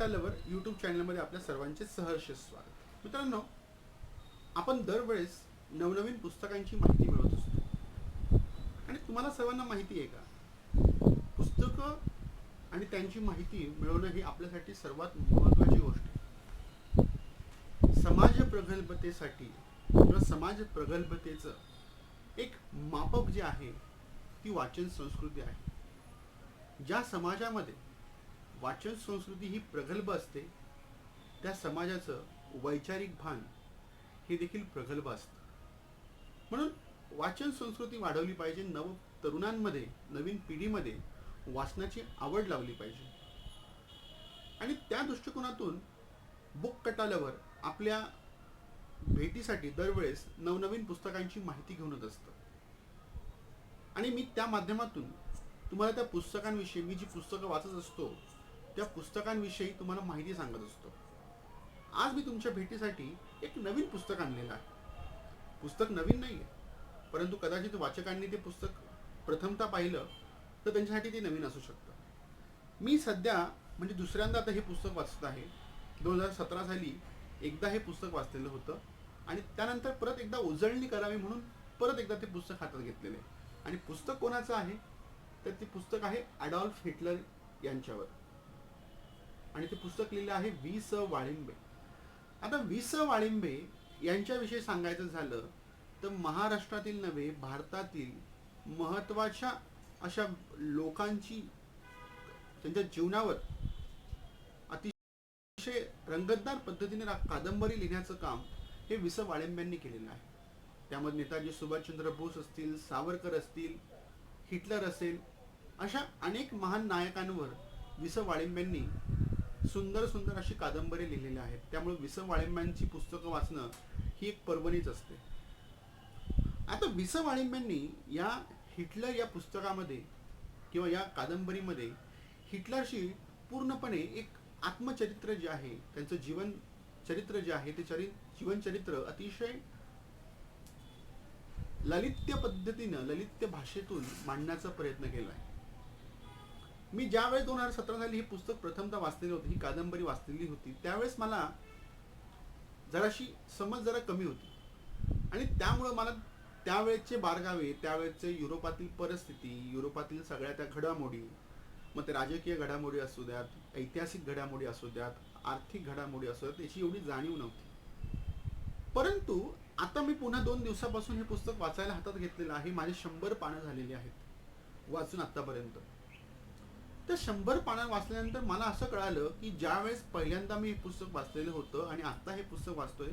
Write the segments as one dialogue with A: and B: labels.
A: कट्टालवर YouTube चॅनलमध्ये आपल्या सर्वांचे सहर्ष स्वागत. मित्रांनो आपण दरवेळेस नवनवीन पुस्तकांची माहिती मिळवत असतो. आणि तुम्हाला सर्वांना माहिती आहे का? पुस्तकं आणि त्यांची माहिती मिळवणं ही आपल्यासाठी सर्वात महत्त्वाची गोष्ट आहे. समाज प्रगल्भतेसाठी किंवा समाज प्रगल्भतेचं एक मापक जे आहे ती वाचन संस्कृती आहे. ज्या समाजामध्ये वाचन संस्कृती ही प्रगल्भ असते त्या समाजाचं वैचारिक भान हे देखील प्रगल्भ असतं. म्हणून वाचन संस्कृती वाढवली पाहिजे नव तरुणांमध्ये नवीन पिढीमध्ये वाचनाची आवड लावली पाहिजे. आणि त्या दृष्टिकोनातून बुक कटाल्यावर आपल्या भेटीसाठी दरवेळेस नवनवीन पुस्तकांची माहिती घेऊनच असतं. आणि मी त्या माध्यमातून तुम्हाला त्या पुस्तकांविषयी मी जी पुस्तकं वाचत असतो त्या पुस्तकांविषयी तुम्हाला माहिती सांगत असतो. आज मी तुमच्या भेटीसाठी एक नवीन पुस्तक आणलेलं आहे. पुस्तक नवीन नाही आहे परंतु कदाचित वाचकांनी ते पुस्तक प्रथमता पाहिलं तर त्यांच्यासाठी ते नवीन असू शकतं. मी सध्या म्हणजे दुसऱ्यांदा आता हे पुस्तक वाचत आहे. दोन हजार सतरा साली एकदा हे पुस्तक वाचलेलं होतं आणि त्यानंतर परत एकदा उजळणी करावी म्हणून परत एकदा ते पुस्तक हातात घेतलेले आणि पुस्तक कोणाचं आहे? तर ते पुस्तक आहे ॲडॉल्फ हिटलर यांच्यावर. आणि ते पुस्तक लिहिलं आहे वी स वाळिंबे. आता वी स वाळिंबे यांच्याविषयी सांगायचं झालं तर महाराष्ट्रातील नव्हे भारतातील महत्त्वाच्या अशा लोकांची त्यांच्या जीवनावर अतिशय रंगतदार पद्धतीने कादंबरी लिहिण्याचं काम हे विस वाळिंब्यांनी केलेलं आहे. त्यामध्ये नेताजी सुभाषचंद्र बोस असतील सावरकर असतील हिटलर असेल अशा अनेक महान नायकांवर विस वाळिंब्यांनी सुंदर सुंदर अशी कादंबरी लिहिलेल्या आहेत. त्यामुळे विस वाळिंब्यांची पुस्तकं वाचणं ही एक पर्वणीच असते. आता विस वाळिंब्यांनी या हिटलर या पुस्तकामध्ये किंवा या कादंबरीमध्ये हिटलरशी पूर्णपणे एक आत्मचरित्र जे आहे त्यांचं जीवन चरित्र जे आहे ते चरि जीवनचरित्र अतिशय ललित्य पद्धतीनं ललित्य भाषेतून मांडण्याचा प्रयत्न केला आहे मी ज्यावेळेस दोन हजार सतरा साली हे पुस्तक प्रथमतः वाचलेली होती ही कादंबरी वाचलेली होती त्यावेळेस मला जराशी समज जरा कमी होती. आणि त्यामुळं मला त्यावेळेचे बारगावे त्यावेळेचे युरोपातील परिस्थिती युरोपातील सगळ्या त्या घडामोडी मग ते राजकीय घडामोडी असू द्यात ऐतिहासिक घडामोडी असू द्यात आर्थिक घडामोडी असू द्यात याची एवढी जाणीव नव्हती. परंतु आता मी पुन्हा दोन दिवसापासून हे पुस्तक वाचायला हातात घेतलेलं आहे माझे शंभर पानं झालेली आहेत वाचून आत्तापर्यंत तर शंभर पानं वाचल्यानंतर मला असं कळालं की ज्या वेळेस पहिल्यांदा मी हे पुस्तक वाचलेलं होतं आणि आत्ता हे पुस्तक वाचतोय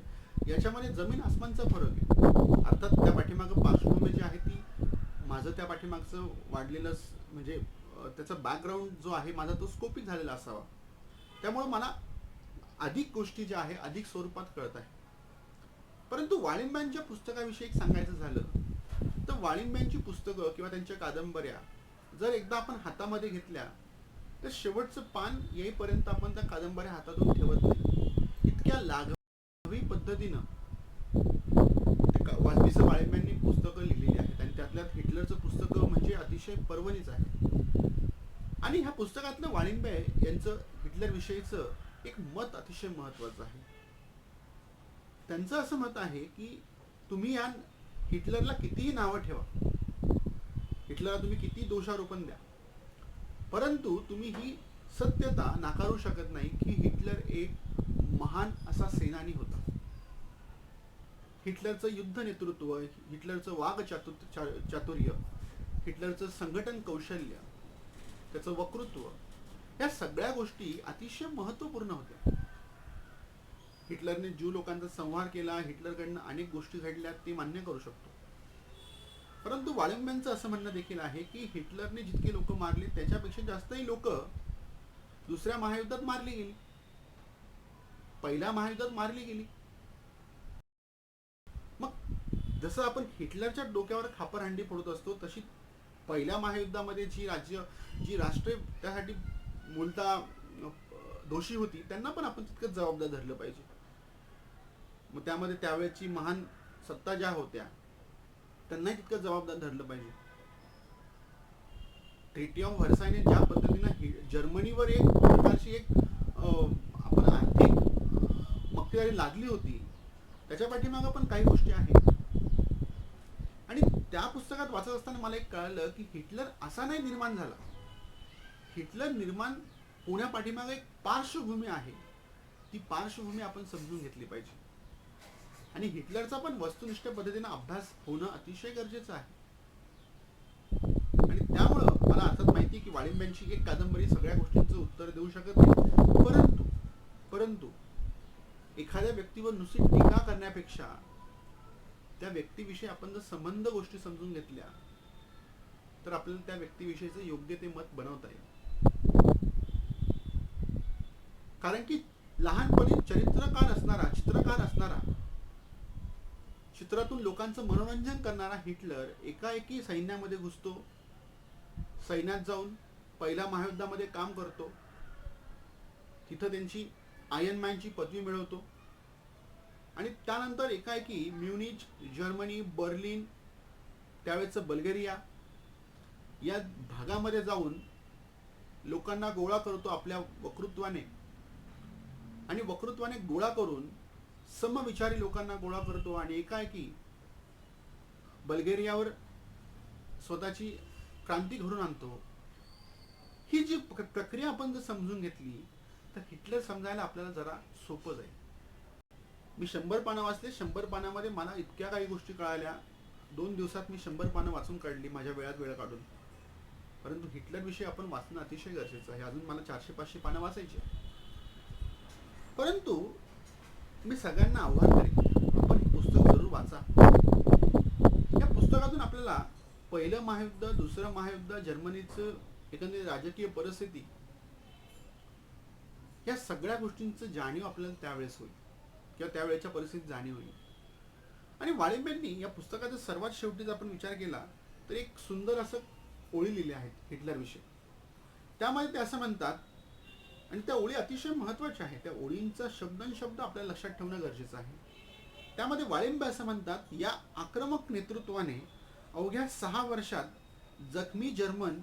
A: याच्यामध्ये जमीन आसमानचा फरक आहे. अर्थात त्या पाठीमागं पार्श्वभूमी जी आहे ती माझं त्या पाठीमागचं वाढलेलं म्हणजे त्याचा बॅकग्राऊंड जो आहे माझा तो स्कोपिक झालेला असावा. त्यामुळे मला अधिक गोष्टी ज्या आहे अधिक स्वरूपात कळत आहे. परंतु वाळिंब्यांच्या पुस्तकाविषयी एक सांगायचं झालं तर वाळिंब्यांची पुस्तकं किंवा त्यांच्या कादंबऱ्या जर एकदा आपण हातामध्ये घेतल्या तर शेवटचं पान येईपर्यंत आपण त्या कादंबऱ्या हातातून ठेवत नाही. इतक्या लाघवी पद्धतीनं ते का- पुस्तकं लिहिलेली आहेत आणि त्यातल्या हिटलरचं पुस्तक म्हणजे अतिशय पर्वणीच आहे. आणि ह्या पुस्तकातलं वाळिंबे यांचं हिटलर विषयीचं एक मत अतिशय महत्वाचं आहे. त्यांचं असं मत आहे की तुम्ही या हिटलरला कितीही नावं ठेवा हिटलरला तुम्ही किती दोषारोपण द्या. परंतु तुम्ही ही सत्यता नाकारू शकत नाही की हिटलर एक महान असा सेनानी होता. हिटलरचं युद्ध नेतृत्व हिटलरचं वाघ चातु चातुर्य हिटलरचं संघटन कौशल्य त्याचं वक्तृत्व या सगळ्या गोष्टी अतिशय महत्त्वपूर्ण होत्या. हिटलरने ज्यू लोकांचा संहार केला हिटलरकडनं अनेक गोष्टी घडल्या ते मान्य करू शकतो. परंतु वाळिंब्यांचं असं म्हणणं देखील आहे की हिटलरने जितके लोक मारले त्याच्यापेक्षा जास्तही लोक दुसऱ्या महायुद्धात मारली गेली. पहिल्या महायुद्धात मारली गेली. मग जसं आपण हिटलरच्या डोक्यावर खापर हंडी फोडत असतो तशी पहिल्या महायुद्धामध्ये जी राज्य जी राष्ट्रे त्यासाठी मूलतः दोषी होती त्यांना पण आपण तितकंच जबाबदार धरलं पाहिजे. मग त्यामध्ये त्यावेळेची महान सत्ता ज्या होत्या त्यांनाही तितकं जबाबदार धरलं पाहिजे. ट्रिटी ऑफ व्हर्सायने ज्या पद्धतीनं जर्मनीवर एक प्रकारची एक आपण आर्थिक मक्तेदारी लागली होती त्याच्या पाठीमागं पण काही गोष्टी आहेत. आणि त्या पुस्तकात वाचत असताना मला एक कळलं की हिटलर असा नाही निर्माण झाला. हिटलर निर्माण होण्यापाठीमागं एक पार्श्वभूमी आहे. ती पार्श्वभूमी आपण समजून घेतली पाहिजे. आणि हिटलरचा पण वस्तुनिष्ठ पद्धतीने अभ्यास होणं अतिशय गरजेचं आहे. आणि त्यामुळं मला अर्थात माहिती की वाळिंब्यांची एक कादंबरी सगळ्या गोष्टींचं उत्तर देऊ शकत नाही. परंतु परंतु एखाद्या व्यक्तीवर नुसती टीका करण्यापेक्षा त्या व्यक्तीविषयी आपण जर संबंध गोष्टी समजून घेतल्या तर आपल्याला त्या व्यक्तीविषयीचं योग्य ते मत बनवता येईल. कारण की लहानपणी चरित्रकार असणारा चित्रकार असणारा चित्रातून लोकांचं मनोरंजन करणारा हिटलर एकाएकी सैन्यामध्ये घुसतो. सैन्यात जाऊन पहिल्या महायुद्धामध्ये काम करतो. तिथं त्यांची आयन मॅनची पदवी मिळवतो. आणि त्यानंतर एकाएकी म्युनिच जर्मनी बर्लिन त्यावेळेचं बल्गेरिया या भागामध्ये जाऊन लोकांना गोळा करतो आपल्या वक्तृत्वाने. आणि वक्तृत्वाने गोळा करून समविचारी लोकांना गोळा करतो आणि एकाएकी बल्गेरियावर स्वतःची क्रांती घडून आणतो. ही जी प्रक्रिया आपण जर समजून घेतली तर हिटलर समजायला आपल्याला जरा सोपं जाईल. मी शंभर पानं वाचले शंभर पानामध्ये मला इतक्या काही गोष्टी कळाल्या. दोन दिवसात मी शंभर पानं वाचून काढली माझ्या वेळात वेळ काढून. परंतु हिटलर विषयी आपण वाचणं अतिशय गरजेचं आहे. अजून मला चारशे पाचशे पानं वाचायची परंतु मी सगळ्यांना आव्हान करेन. आपण हे पुस्तक जरूर वाचा. या पुस्तकातून आपल्याला पहिलं महायुद्ध दुसरं महायुद्ध जर्मनीचं एकंदरीत राजकीय परिस्थिती या सगळ्या गोष्टींचं जाणीव आपल्याला त्यावेळेस होईल. किंवा त्यावेळेच्या परिस्थितीत जाणीव होईल. आणि वाळिंब्यांनी या पुस्तकाचा सर्वात शेवटी जर आपण विचार केला तर एक सुंदर असं ओळी लिहिल्या आहेत हिटलरविषयी. त्यामध्ये ते असं म्हणतात आणि त्या ओळी अतिशय महत्त्वाच्या आहेत. त्या ओळींचा शब्द आपल्याला लक्षात ठेवणं गरजेचं आहे. त्यामध्ये वाळिंबे असं म्हणतात या आक्रमक नेतृत्वाने अवघ्या सहा वर्षात जखमी जर्मन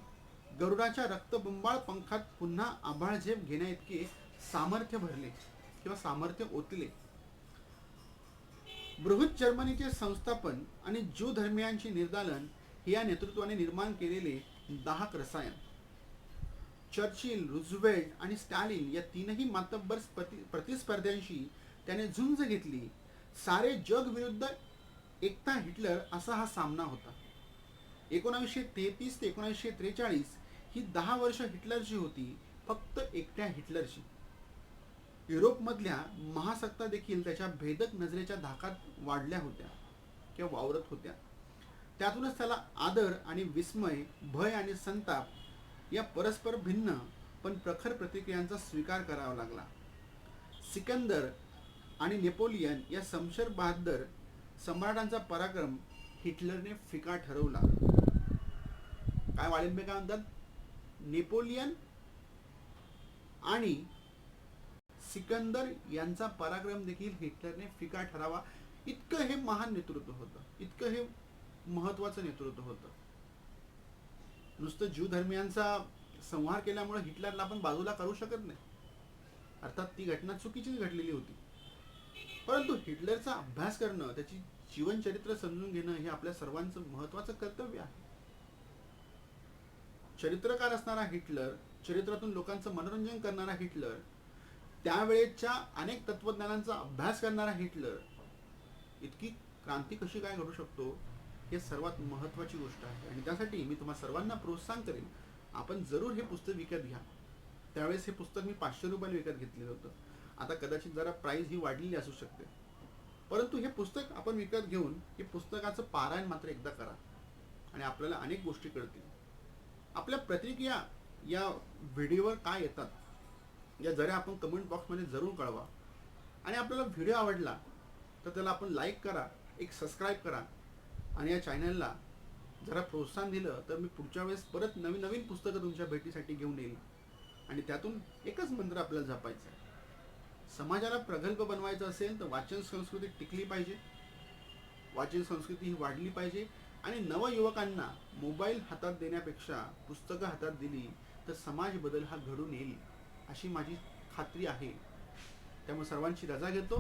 A: गरुडाच्या रक्तबुंबाळ पंखात पुन्हा आभाळ झेप घेण्याइतके सामर्थ्य भरले किंवा सामर्थ्य ओतले. बृहत जर्मनीचे संस्थापन आणि ज्यू धर्मियांचे निर्दालन हे या नेतृत्वाने निर्माण केलेले दाहक रसायन. चर्चिल रुझवेल्ट आणि स्टॅलिन या तीनही मातब्बर प्रतिस्पर्ध्यांशी त्याने झुंज घेतली. सारे जग विरुद्ध एकता हिटलर असा हा सामना होता. एकोणावीसशे तेहतीस ते एकोणावीसशे त्रेचाळीस ही दहा वर्ष हिटलरची होती फक्त एकट्या हिटलरची. युरोपमधल्या महासत्ता देखील त्याच्या भेदक नजरेच्या धाकात वाढल्या होत्या किंवा वावरत होत्या. त्यातूनच त्याला आदर आणि विस्मय भय आणि संताप या परस्पर भिन्न पण प्रखर प्रतिक्रियांचा स्वीकार करावा लागला. सिकंदर आणि नेपोलियन या समशर बहादर सम्राटांचा पराक्रम हिटलरने फिका ठरवला. काय वाळिंबे काय म्हणतात? नेपोलियन आणि सिकंदर यांचा पराक्रम देखील हिटलरने फिका ठरावा. इतकं हे महान नेतृत्व होतं. इतकं हे महत्वाचं नेतृत्व होतं. नुसतं ज्यू धर्मियांचा संहार केल्यामुळे हिटलरला आपण बाजूला करू शकत नाही. अर्थात ती घटना चुकीचीच घडलेली होती. परंतु हिटलरचा अभ्यास करणं त्याची जीवनचरित्र समजून घेणं हे आपल्या सर्वांचं महत्वाचं कर्तव्य आहे. चरित्रकार असणारा हिटलर चरित्रातून लोकांचं मनोरंजन करणारा हिटलर त्यावेळेच्या अनेक तत्वज्ञानांचा अभ्यास करणारा हिटलर इतकी क्रांती कशी काय घडू शकतो? हे सर्वात महत्वाची गोष्ट आहे. आणि त्यासाठी मी तुम्हा सर्वांना प्रोत्साहन करेन. आपण जरूर हे पुस्तक विकत घ्या. त्यावेळेस हे पुस्तक मी पाचशे रुपयाला विकत घेतलेलं होतं. आता कदाचित जरा प्राईज ही वाढलेली असू शकते. परंतु हे पुस्तक आपण विकत घेऊन हे पुस्तकाचं पारायण मात्र एकदा करा. आणि आपल्याला अनेक गोष्टी कळतील. आपल्या प्रतिक्रिया या व्हिडिओवर काय येतात या जरा आपण कमेंट बॉक्समध्ये जरूर कळवा. आणि आपल्याला व्हिडिओ आवडला तर त्याला आपण लाईक करा एक सबस्क्राईब करा. आणि या चॅनलला जरा प्रोत्साहन दिलं तर मी पुढच्या वेळेस परत नवीन नवीन पुस्तकं तुमच्या भेटीसाठी घेऊन येईल. आणि त्यातून एकच मंत्र आपल्याला जपायचं आहे. समाजाला प्रगल्भ बनवायचं असेल तर वाचन संस्कृती टिकली पाहिजे. वाचन संस्कृती ही वाढली पाहिजे. आणि नवयुवकांना मोबाईल हातात देण्यापेक्षा पुस्तकं हातात दिली तर समाज बदल हा घडून येईल अशी माझी खात्री आहे. त्यामुळे सर्वांची रजा घेतो.